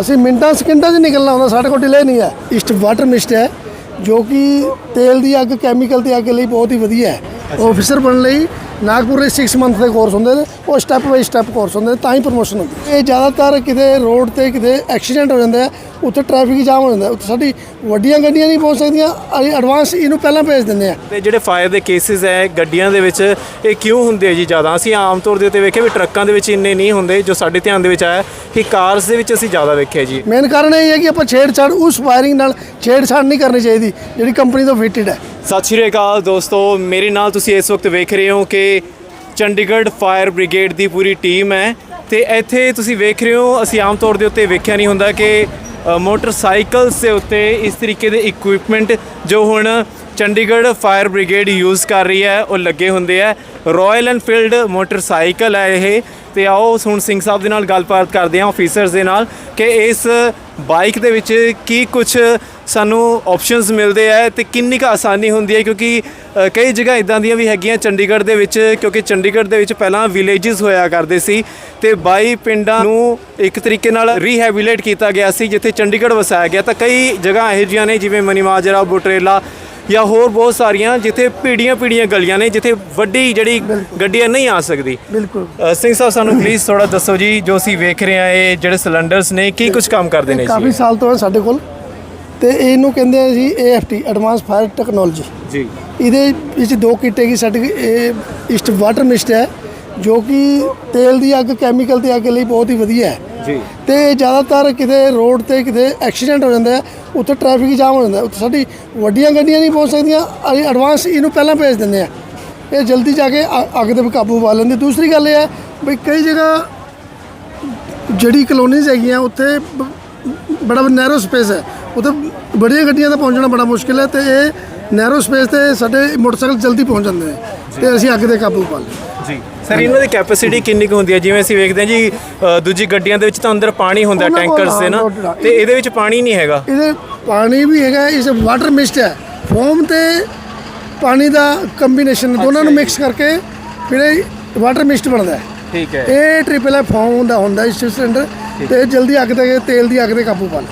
ਅਸੀਂ ਮਿੰਟਾਂ ਸਕਿੰਟਾਂ 'ਚ ਨਿਕਲਣਾ ਹੁੰਦਾ ਸਾਡੇ ਕੋਲ ਡਿਲੇ ਨਹੀਂ ਹੈ। ਇਸਟ ਵਾਟਰ ਮਿਸਟ ਹੈ ਜੋ ਕਿ ਤੇਲ ਦੀ ਅੱਗ ਕੈਮੀਕਲ ਦੀ ਅੱਗ ਲਈ ਬਹੁਤ ਹੀ ਵਧੀਆ ਹੈ। ਆਫੀਸਰ ਬਣਨ ਲਈ ਨਾਗਪੁਰ ਦੇ 6 ਮੰਥ ਦੇ ਕੋਰਸ ਹੁੰਦੇ ਨੇ ਉਹ ਸਟੈਪ ਬਾਈ ਸਟੈਪ ਕੋਰਸ ਹੁੰਦੇ ਨੇ ਤਾਂ ਹੀ ਪ੍ਰਮੋਸ਼ਨ ਹੁੰਦੀ ਹੈ ਇਹ ਜ਼ਿਆਦਾਤਰ ਕਿਤੇ ਰੋਡ ਤੇ ਕਿਤੇ ਐਕਸੀਡੈਂਟ ਹੋ ਜਾਂਦਾ ਹੈ ਉੱਥੇ ਟ੍ਰੈਫਿਕ ਜਾਮ ਹੋ ਜਾਂਦਾ ਹੈ। ਉੱਥੇ ਸਾਡੀ ਵੱਡੀਆਂ ਗੱਡੀਆਂ ਨਹੀਂ ਪਹੁੰਚ ਸਕਦੀਆਂ ਅਸੀਂ ਐਡਵਾਂਸ ਇਹਨੂੰ ਪਹਿਲਾਂ ਭੇਜ ਦਿੰਦੇ ਆ ਤੇ ਜਿਹੜੇ ਫਾਇਰ ਦੇ ਕੇਸਿਸ ਹੈ ਗੱਡੀਆਂ ਦੇ ਵਿੱਚ ਇਹ ਕਿਉਂ ਹੁੰਦੇ ਆ ਜੀ ਜ਼ਿਆਦਾ ਅਸੀਂ ਆਮ ਤੌਰ ਦੇ ਉੱਤੇ ਵੇਖਿਆ ਵੀ ਟਰੱਕਾਂ ਦੇ ਵਿੱਚ ਇੰਨੇ ਨਹੀਂ ਹੁੰਦੇ ਜੋ ਸਾਡੇ ਧਿਆਨ ਦੇ ਵਿੱਚ ਆਇਆ ਕਿ ਕਾਰਸ ਦੇ ਵਿੱਚ ਅਸੀਂ ਜ਼ਿਆਦਾ ਵੇਖਿਆ ਜੀ ਮੇਨ ਕਾਰਨ ਇਹ ਹੈ ਕਿ ਆਪਾਂ ਛੇੜਛਾੜ ਉਸ ਵਾਇਰਿੰਗ ਨਾਲ ਛੇੜਛਾੜ ਨਹੀਂ ਕਰਨੀ ਚਾਹੀਦੀ ਜਿਹੜੀ ਕੰਪਨੀ ਤੋਂ ਫਿਟਡ ਹੈ ਸਤਿ ਸ਼੍ਰੀ ਅਕਾਲ ਦੋਸਤੋ ਮੇਰੇ ਨਾਲ ਤੁਸੀਂ ਇਸ ਵਕਤ ਵੇਖ ਰਹੇ ਹੋ ਕਿ ਚੰਡੀਗੜ੍ਹ ਫਾਇਰ ਬ੍ਰਿਗੇਡ ਦੀ ਪੂਰੀ ਟੀਮ ਹੈ ਤੇ ਇੱਥੇ ਤੁਸੀਂ ਵੇਖ ਰਹੇ ਹੋ, ਅਸੀਂ ਆਮ ਤੌਰ ਦੇ ਉੱਤੇ ਵੇਖਿਆ ਨਹੀਂ ਹੁੰਦਾ ਕਿ ਮੋਟਰਸਾਈਕਲਸ ਦੇ ਉੱਤੇ ਇਸ ਤਰੀਕੇ ਦੇ ਇਕਵਿਪਮੈਂਟ ਜੋ ਹੁਣ ਚੰਡੀਗੜ੍ਹ ਫਾਇਰ ਬ੍ਰਿਗੇਡ ਯੂਜ਼ ਕਰ ਰਹੀ ਹੈ, ਉਹ ਲੱਗੇ ਹੁੰਦੇ ਆ ਰਾਇਲ ਐਨਫੀਲਡ ਮੋਟਰਸਾਈਕਲ ਹੈ ਇਹ। ਤੇ ਆਓ ਹੁਣ ਸਿੰਘ ਸਾਹਿਬ ਦੇ ਨਾਲ ਗੱਲਬਾਤ ਕਰਦੇ ਹਾਂ ਆਫੀਸਰਸ ਦੇ ਨਾਲ ਕਿ ਇਸ ਬਾਈਕ ਦੇ ਵਿੱਚ ਕੀ ਕੁਝ ਸਾਨੂੰ ਆਪਸ਼ਨਸ ਮਿਲਦੇ ਆ ਤੇ ਕਿੰਨੀ ਕੁ ਆਸਾਨੀ ਹੁੰਦੀ ਹੈ ਕਿਉਂਕਿ ਕਈ ਜਗ੍ਹਾ ਇਦਾਂ ਦੀਆਂ ਵੀ ਹੈਗੀਆਂ ਚੰਡੀਗੜ੍ਹ ਦੇ ਵਿੱਚ, ਕਿਉਂਕਿ ਚੰਡੀਗੜ੍ਹ ਦੇ ਵਿੱਚ ਪਹਿਲਾਂ ਵਿਲੇजेस ਹੋਇਆ ਕਰਦੇ ਸੀ ਤੇ ਬਾਈ ਪਿੰਡਾਂ ਨੂੰ ਇੱਕ ਤਰੀਕੇ ਨਾਲ ਰੀਹੈਬਿਲਿਟ ਕੀਤਾ ਗਿਆ ਸੀ, ਜਿੱਥੇ ਚੰਡੀਗੜ੍ਹ ਵਸਾਇਆ ਗਿਆ। ਤਾਂ ਕਈ ਜਗ੍ਹਾ ਇਹੋ ਜਿਹੀਆਂ ਨੇ, ਜਿਵੇਂ ਮਨੀਮਾਜਰਾ, ਬੁਟਰੇਲਾ ਜਾਂ ਹੋਰ ਬਹੁਤ ਸਾਰੀਆਂ ਜਿੱਥੇ ਪੀੜੀਆਂ ਪੀੜੀਆਂ ਗਲੀਆਂ ਨੇ ਜਿੱਥੇ ਵੱਡੀ ਜਿਹੜੀ ਗੱਡੀਆਂ ਨਹੀਂ ਆ ਸਕਦੀ। ਬਿਲਕੁਲ। ਸਿੰਘ ਸਾਹਿਬ ਸਾਨੂੰ ਪਲੀਜ਼ ਥੋੜਾ ਦੱਸੋ ਜੀ ਜੋ ਅਸੀਂ ਵੇਖ ਰਹੇ ਆ ਇਹ ਜਿਹੜੇ ਸਿਲੰਡਰਸ ਨੇ ਕੀ ਕੁਝ ਕੰਮ ਕਰਦੇ ਨੇ ਕਾਫੀ ਜੀ ਸਾਲ ਤੋਂ ਹੈ ਸਾਡੇ ਕੋਲ। ਤੇ ਇਹਨੂੰ ਕਹਿੰਦੇ ਆ ਜੀ AFT ਐਡਵਾਂਸ ਫਾਇਰ ਟੈਕਨੋਲੋਜੀ ਜੀ। ਇਹਦੇ ਵਿੱਚ ਦੋ ਕਿੱਟ ਹੈਗੀ ਸਾਡੇ। ਇਹ ਇਸਟ ਵਾਟਰ ਮਿਸਟ ਹੈ ਜੋ ਕਿ ਤੇਲ ਦੀ ਅੱਗ ਕੈਮੀਕਲ ਦੀ ਅੱਗ ਲਈ ਬਹੁਤ ਹੀ ਵਧੀਆ ਹੈ। ਜੀ। ਤੇ ਜ਼ਿਆਦਾਤਰ ਕਿਤੇ ਰੋਡ ਤੇ ਕਿਤੇ ਐਕਸੀਡੈਂਟ ਹੋ ਜਾਂਦਾ ਹੈ, ਉੱਥੇ ਟ੍ਰੈਫਿਕ ਜਾਮ ਹੋ ਜਾਂਦਾ ਉੱਥੇ ਸਾਡੀ ਵੱਡੀਆਂ ਗੱਡੀਆਂ ਨਹੀਂ ਪਹੁੰਚ ਸਕਦੀਆਂ, ਅਸੀਂ ਐਡਵਾਂਸ ਇਹਨੂੰ ਪਹਿਲਾਂ ਭੇਜ ਦਿੰਦੇ ਆ ਇਹ ਜਲਦੀ ਜਾ ਕੇ ਅ- ਅੱਗ ਤੇ ਕਾਬੂ ਪਾ ਲੈਂਦੇ। ਦੂਸਰੀ ਗੱਲ ਇਹ ਹੈ ਵੀ ਕਈ ਜਗ੍ਹਾ ਜਿਹੜੀ ਕਲੋਨੀਜ਼ ਹੈਗੀਆਂ, ਉੱਥੇ ਬ- ਬੜਾ ਨੈਰੋ ਸਪੇਸ ਹੈ। ਉੱਥੇ ਬੜੀਆਂ ਗੱਡੀਆਂ ਦਾ ਪਹੁੰਚਣਾ ਬੜਾ ਮੁਸ਼ਕਿਲ ਹੈ ਤੇ ਇਹ ਨੈਰੋ ਸਪੇਸ ਤੇ ਸਾਡੇ ਮੋਟਰਸਾਈਕਲ ਜਲਦੀ ਪਹੁੰਚ ਜਾਂਦੇ ਨੇ ਤੇ ਅਸੀਂ ਅੱਗ ਤੇ ਕਾਬੂ ਪਾ ਲੈਂਦੇ ਜੀ। ਸਰ ਇਹਨਾਂ ਦੀ ਕੈਪੈਸਿਟੀ ਕਿੰਨੀ ਕੁ ਹੁੰਦੀ ਹੈ? ਜਿਵੇਂ ਅਸੀਂ ਵੇਖਦੇ ਹਾਂ ਜੀ ਅ, ਦੂਜੀ ਗੱਡੀਆਂ ਦੇ ਵਿੱਚ ਤਾਂ ਅੰਦਰ ਪਾਣੀ ਹੁੰਦਾ ਉਹਨਾਂ ਕੋਲ ਟੈਂਕਰਸ ਦੇ ਨਾ। ਤੇ ਇਹਦੇ ਵਿੱਚ ਪਾਣੀ ਨਹੀਂ ਹੈਗਾ। ਇਹਦੇ ਪਾਣੀ ਵੀ ਹੈਗਾ ਇਸ ਵਾਟਰ ਮਿਸਟ ਹੈ। ਫੋਮ ਤੇ ਪਾਣੀ ਦਾ ਕੰਬੀਨੇਸ਼ਨ ਦੋਨਾਂ ਨੂੰ ਮਿਕਸ ਕਰਕੇ ਫਿਰ ਇਹ ਵਾਟਰ ਮਿਸਟ ਬਣਦਾ ਹੈ। ਠੀਕ ਹੈ। ਇਹ ਟ੍ਰਿਪਲ ਹੈ ਫੋਮ ਦਾ ਹੁੰਦਾ ਇਸ ਸਿਲੰਡਰ ਤੇ ਜਲਦੀ ਅੱਗ ਤੇ ਤੇਲ ਦੀ ਅੱਗ ਤੇ ਕਾਬੂ ਪਾ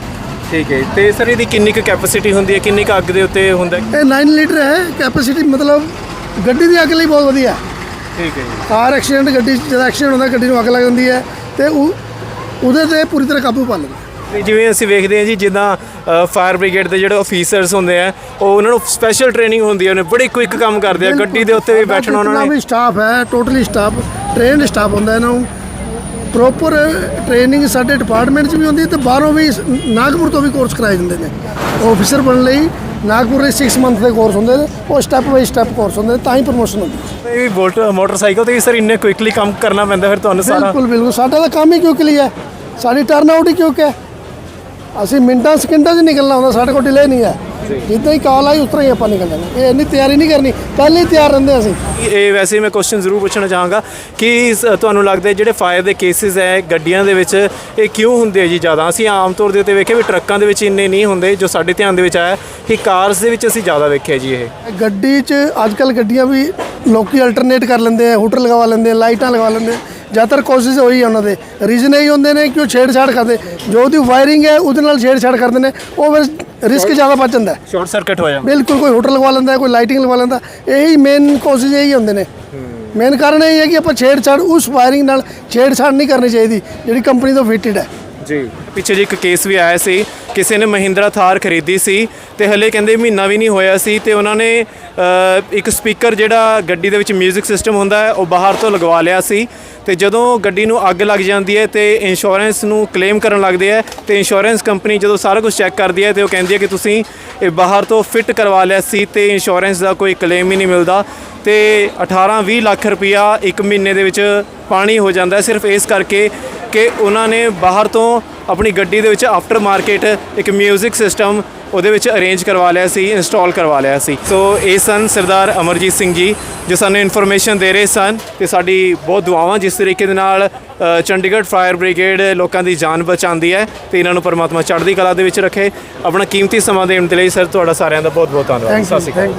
ਠੀਕ ਹੈ। ਤੇ ਸਰ ਇਹਦੀ ਕਿੰਨੀ ਕੁ ਕੈਪੈਸਿਟੀ ਹੁੰਦੀ ਹੈ? ਕਿੰਨੀ ਕੁ ਅੱਗ ਦੇ ਉੱਤੇ ਹੁੰਦਾ ਹੈ? ਇਹ 9 ਲੀਟਰ ਹੈ। ਕੈਪੈਸਿਟੀ ਮਤਲਬ ਗੱਡੀ ਦੀ ਅੱਗ ਲਈ ਬਹੁਤ ਵਧੀਆ ਹੈ। ਠੀਕ ਹੈ ਜੀ। ਕਾਰ ਐਕਸੀਡੈਂਟ ਗੱਡੀ 'ਚ ਜਦੋਂ ਐਕਸੀਡੈਂਟ ਹੁੰਦਾ ਗੱਡੀ ਨੂੰ ਅੱਗ ਲੱਗ ਜਾਂਦੀ ਹੈ ਤੇ ਉਹ ਉਹਦੇ ਤੇ ਪੂਰੀ ਤਰ੍ਹਾਂ ਕਾਬੂ ਪਾ ਲੈਂਦਾ ਤੇ ਜਿਵੇਂ ਅਸੀਂ ਵੇਖਦੇ ਹਾਂ ਜੀ ਜਿੱਦਾਂ ਫਾਇਰ ਬ੍ਰਿਗੇਡ ਦੇ ਜਿਹੜੇ ਆਫੀਸਰਸ ਹੁੰਦੇ ਆ ਉਹ ਉਹਨਾਂ ਨੂੰ ਸਪੈਸ਼ਲ ਟ੍ਰੇਨਿੰਗ ਹੁੰਦੀ ਹੈ ਉਹਨੇ ਬੜੀ ਕੁਇਕ ਕੰਮ ਕਰਦੇ ਆ ਗੱਡੀ ਦੇ ਉੱਤੇ ਵੀ ਬੈਠਣਾ ਉਹਨਾਂ ਨੇ। ਵੀ ਸਟਾਫ ਹੈ ਟੋਟਲੀ ਸਟਾਫ ਟ੍ਰੇਨਡ ਸਟਾਫ ਹੁੰਦਾ ਇਹਨਾਂ ਨੂੰ। ਪ੍ਰੋਪਰ ਟ੍ਰੇਨਿੰਗ ਸਾਡੇ ਡਿਪਾਰਟਮੈਂਟ 'ਚ ਵੀ ਹੁੰਦੀ ਹੈ ਤੇ ਬਾਹਰੋਂ ਵੀ ਨਾਗਪੁਰ ਤੋਂ ਵੀ ਕੋਰਸ ਕਰਾਏ ਜਾਂਦੇ ਨੇ। ਆਫੀਸਰ ਬਣਨ ਲਈ ਨਾਗਪੁਰ ਦੇ 6 ਮੰਥ ਦੇ ਕੋਰਸ ਹੁੰਦੇ ਨੇ ਉਹ ਸਟੈਪ ਬਾਈ ਸਟੈਪ ਕੋਰਸ ਹੁੰਦੇ ਨੇ ਤਾਂ ਹੀ ਪ੍ਰਮੋਸ਼ਨ ਹੁੰਦੀ ਹੈ। ਇਹ ਵੀ ਮੋਟਰਸਾਈਕਲ ਤੇ ਵੀ ਸਰ ਇੰਨੇ ਕੁਇਕਲੀ ਕੰਮ ਕਰਨਾ ਪੈਂਦਾ ਫਿਰ ਤੁਹਾਨੂੰ ਸਾਰਾ? ਬਿਲਕੁਲ ਬਿਲਕੁਲ। ਸਾਡਾ ਤਾਂ ਕੰਮ ਹੀ ਲਈ ਹੈ। ਸਾਡੀ ਟਰਨ ਆਊਟ ਹੀ ਕਿਉਂ ਹੈ। ਅਸੀਂ ਮਿੰਟਾਂ ਸਕਿੰਟਾਂ 'ਚ ਨਿਕਲਣਾ ਹੁੰਦਾ ਸਾਡੇ ਕੋਲ ਡਿਲੇ ਨਹੀਂ ਹੈ। ਜਿੱਦਾਂ ਹੀ ਕਾਲ ਆਈ ਉਸ ਤਰ੍ਹਾਂ ਹੀ ਆਪਾਂ ਨਿਕਲ ਜਾਣਾ ਇਹ ਇੰਨੀ ਤਿਆਰੀ ਨਹੀਂ ਕਰਨੀ ਪਹਿਲੇ ਹੀ ਤਿਆਰ ਰਹਿੰਦੇ ਅਸੀਂ। ਇਹ ਵੈਸੇ ਮੈਂ ਕੁਐਸਚਨ ਜ਼ਰੂਰ ਪੁੱਛਣਾ ਚਾਹਾਂਗਾ ਕਿ ਸ- ਤੁਹਾਨੂੰ ਲੱਗਦਾ ਹੈ ਜਿਹੜੇ ਫਾਇਰ ਦੇ ਕੇਸਿਸ ਹੈ ਗੱਡੀਆਂ ਦੇ ਵਿੱਚ ਇਹ ਕਿਉਂ ਹੁੰਦੇ ਆ ਜੀ ਜ਼ਿਆਦਾ? ਅਸੀਂ ਆਮ ਤੌਰ ਦੇ ਉੱਤੇ ਵੇਖਿਆ ਵੀ ਟਰੱਕਾਂ ਦੇ ਵਿੱਚ ਇੰਨੇ ਨਹੀਂ ਹੁੰਦੇ ਜੋ ਸਾਡੇ ਧਿਆਨ ਦੇ ਵਿੱਚ ਆਇਆ ਕਿ ਕਾਰਸ ਦੇ ਵਿੱਚ ਅਸੀਂ ਜ਼ਿਆਦਾ ਵੇਖਿਆ ਜੀ ਇਹ। ਗੱਡੀ 'ਚ ਅੱਜ ਕੱਲ ਗੱਡੀਆਂ ਵੀ ਲੋਕੀ ਅਲਟਰਨੇਟ ਕਰ ਲੈਂਦੇ ਆ ਹੂਟਰ ਲਗਵਾ ਲੈਂਦੇ ਆ ਲਾਈਟਾਂ ਲਗਵਾ ਲੈਂਦੇ ਆ। ਜ਼ਿਆਦਾਤਰ ਕੋਸ਼ਿਸ਼ ਹੋਈ ਹੈ ਉਹਨਾਂ ਦੇ। ਰੀਜ਼ਨ ਇਹ ਹੁੰਦੇ ਨੇ ਕਿ ਉਹ ਛੇੜਛਾੜ ਕਰਦੇ। ਜੋ ਉਹਦੀ ਵਾਇਰਿੰਗ ਹੈ ਉਹਦੇ ਨਾਲ ਛੇੜਛਾੜ ਕਰਦੇ ਨੇ। ਉਹ ਫਿਰ ਰਿਸਕ ਜ਼ਿਆਦਾ ਬਚ ਜਾਂਦਾ। ਸ਼ਾਰਟ ਸਰਕਟ ਹੋ ਜਾਂਦਾ। ਬਿਲਕੁਲ ਕੋਈ ਹੂਟਰ ਲਗਵਾ ਲੈਂਦਾ ਕੋਈ ਲਾਈਟਿੰਗ ਲਗਵਾ ਲੈਂਦਾ ਇਹੀ ਮੇਨ ਕੋਸ਼ਿਸ਼ ਇਹੀ ਹੁੰਦੇ ਨੇ। ਮੇਨ ਕਾਰਨ ਇਹ ਹੈ ਕਿ ਆਪਾਂ ਛੇੜਛਾੜ ਉਸ ਵਾਇਰਿੰਗ ਨਾਲ ਛੇੜਛਾੜ ਨਹੀਂ ਕਰਨੀ ਚਾਹੀਦੀ ਜਿਹੜੀ ਕੰਪਨੀ ਤੋਂ ਫਿਟਡ ਹੈ। ਜੀ। ਪਿੱਛੇ ਜੀ ਇੱਕ ਕੇਸ ਵੀ ਆਇਆ ਸੀ। ਕਿਸੇ ਨੇ ਮਹਿੰਦਰਾ ਥਾਰ ਖਰੀਦੀ ਸੀ ਤੇ ਹਲੇ ਕਹਿੰਦੇ ਮਹੀਨਾ ਵੀ ਨਹੀਂ ਹੋਇਆ ਸੀ ਤੇ ਉਹਨਾਂ ਨੇ ਇੱਕ ਸਪੀਕਰ ਜਿਹੜਾ ਗੱਡੀ ਦੇ ਵਿੱਚ 뮤직 ਸਿਸਟਮ ਹੁੰਦਾ ਹੈ, ਉਹ ਬਾਹਰ ਤੋਂ ਲਗਵਾ ਲਿਆ ਸੀ ਤੇ ਜਦੋਂ ਗੱਡੀ ਨੂੰ ਅੱਗ ਲੱਗ ਜਾਂਦੀ ਹੈ ਤੇ ਇੰਸ਼ੋਰੈਂਸ ਨੂੰ ਕਲੇਮ ਕਰਨ ਲੱਗਦੇ ਆ ਤੇ ਇੰਸ਼ੋਰੈਂਸ ਕੰਪਨੀ ਜਦੋਂ ਸਾਰਾ ਕੁਝ ਚੈੱਕ ਕਰਦੀ ਹੈ ਤੇ ਉਹ ਕਹਿੰਦੀ ਹੈ ਕਿ ਤੁਸੀਂ ਇਹ ਬਾਹਰ ਤੋਂ ਫਿੱਟ ਕਰਵਾ ਲਿਆ ਸੀ ਤੇ ਇੰਸ਼ੋਰੈਂਸ ਦਾ ਕੋਈ ਕਲੇਮ ਹੀ ਨਹੀਂ ਮਿਲਦਾ ਤੇ 18-20 ਲੱਖ ਰੁਪਇਆ ਇੱਕ ਮਹੀਨੇ ਦੇ ਵਿੱਚ ਪਾਣੀ ਹੋ ਜਾਂਦਾ ਸਿਰਫ ਇਸ ਕਰਕੇ ਕਿ ਉਹਨਾਂ ਨੇ ਬਾਹਰ ਤੋਂ ਆਪਣੀ ਗੱਡੀ ਦੇ ਵਿੱਚ ਆਫਟਰ ਮਾਰਕੀਟ ਇੱਕ 뮤직 ਸਿਸਟਮ ਉਹਦੇ ਵਿੱਚ ਅਰੇਂਜ ਕਰਵਾ ਲਿਆ ਸੀ ਇੰਸਟਾਲ ਕਰਵਾ ਲਿਆ ਸੀ। ਸੋ ਇਹ ਸਨ ਸਰਦਾਰ ਅਮਰਜੀਤ ਸਿੰਘ ਜੀ ਜੋ ਸਾਨੂੰ ਇਨਫੋਰਮੇਸ਼ਨ ਦੇ ਰਹੇ ਸਨ ਤੇ ਸਾਡੀ ਬਹੁਤ ਦੁਆਵਾਂ ਜਿਸ ਤਰੀਕੇ ਦੇ ਨਾਲ ਚੰਡੀਗੜ੍ਹ ਫਾਇਰ ਬ੍ਰਿਗੇਡ ਲੋਕਾਂ ਦੀ ਜਾਨ ਬਚਾਉਂਦੀ ਹੈ ਤੇ ਇਹਨਾਂ ਨੂੰ ਪਰਮਾਤਮਾ ਚੜ੍ਹਦੀ ਕਲਾ ਦੇ ਵਿੱਚ ਰੱਖੇ। ਆਪਣਾ ਕੀਮਤੀ ਸਮਾਂ ਦੇਣ ਦੇ ਲਈ ਸਰ ਤੁਹਾਡਾ ਸਾਰਿਆਂ ਦਾ ਬਹੁਤ ਬਹੁਤ ਧੰਨਵਾਦ ਸਤਿ ਸ਼੍ਰੀ ਅਕਾਲ।